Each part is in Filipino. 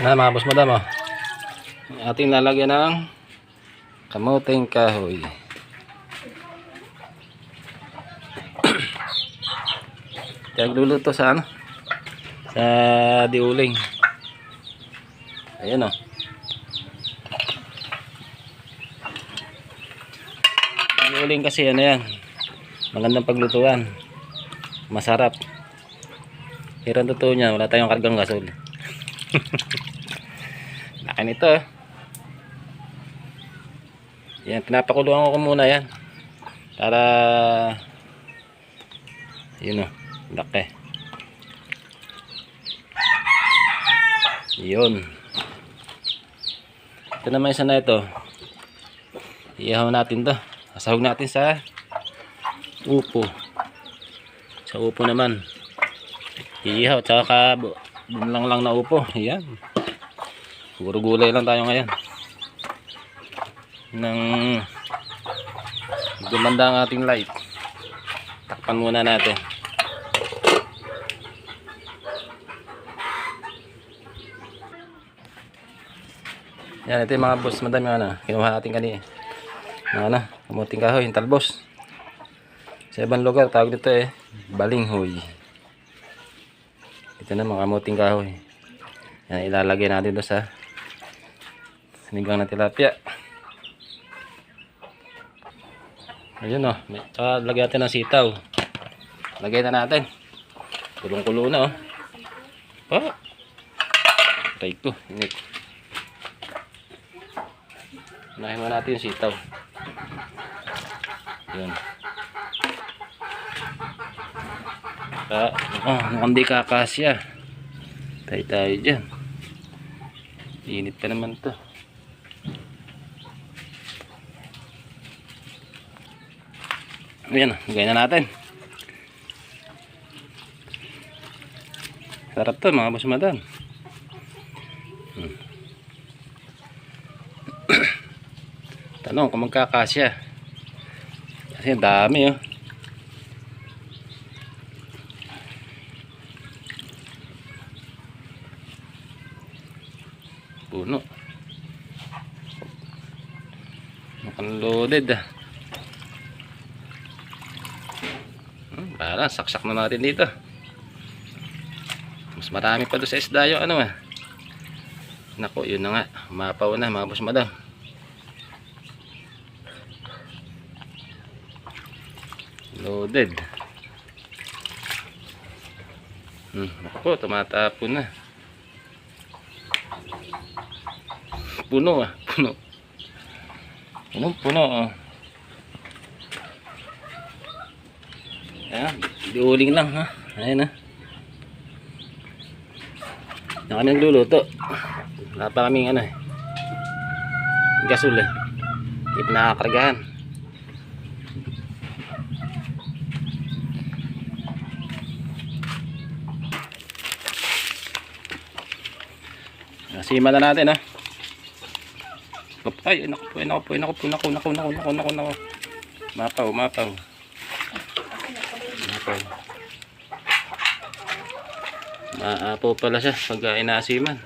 Na mga boss madam oh. Ating lalagyan ng kamuting kahoy. Nagluluto sa ano? Sa diuling. Ayan oh. Diuling kasi ano yan. Magandang paglutuan. Masarap. Pero ang totoo niya, wala tayong kargang gasol. Laki nito. ah. Yan, pinapakuluan ko muna yan. Para yun o, laki. Yun. Ito naman isa na ito. Iyahaw natin to. Asahog natin sa upo. Sa upo naman. Iihaw, tsaka ka, lang lang na upo. Yan. Puro gulay lang tayo ngayon. Nang gumanda ang ating light. Takpan muna natin. Yan, ito yung mga boss. Madami ano. Kinuha natin kanina. Mga ano, kamuting kahoy, yung talbos. Sa ibang lugar, tawag dito eh, balinghoy. Ito na mga kamuting kahoy. Yan, ilalagay natin doon sa sinigang na tilapia. Ayun oh. May, tsaka lagyan natin ng sitaw. Lagay na natin. Kulong-kulo na oh. Ah! Tay ko. Init. Unahin mo natin yung sitaw. Yun. Ah, oh, mukhang di kakasya. Tayo tayo dyan. Init pa naman to. Ayan, lagay na natin. Sarap to mga boss madam. Hmm. Tanong kung magkakasya. Kasi dami oh. Puno. Mukhang loaded. Hmm, para saksak na natin dito. Mas marami pa doon sa isda yung ano ah. Nako, yun na nga. Mapaw na mga boss madam. Loaded. Hmm, nako, tumatapon na. Puno ah, puno. Puno, puno ah. Ayan, diuling lang ha. Ayan na. Yan kami nagluluto. Wala pa kaming ano eh. Gasol eh. Hindi pa nakakargahan. Na natin ha. Ay, naku po, naku po, naku po, naku, naku, naku, naku, naku, naku. Mapaw, mapaw. Mapaw. Maapo pala siya pag inaasiman.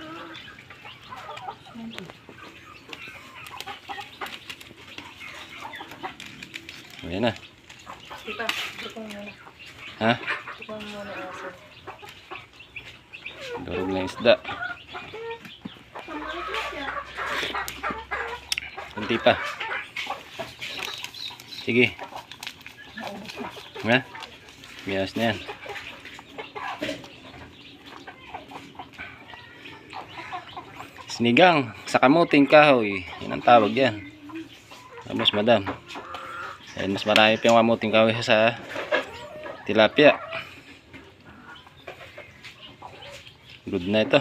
Ayan na. Ha? Durog na isda. Kunti pa. Sige. Ha? Biyas na yan. Sinigang sa kamuting kahoy. Yan ang tawag yan. Vamos, madam. Ayan, mas marami pa yung kamuting kahoy sa tilapia. Good na ito.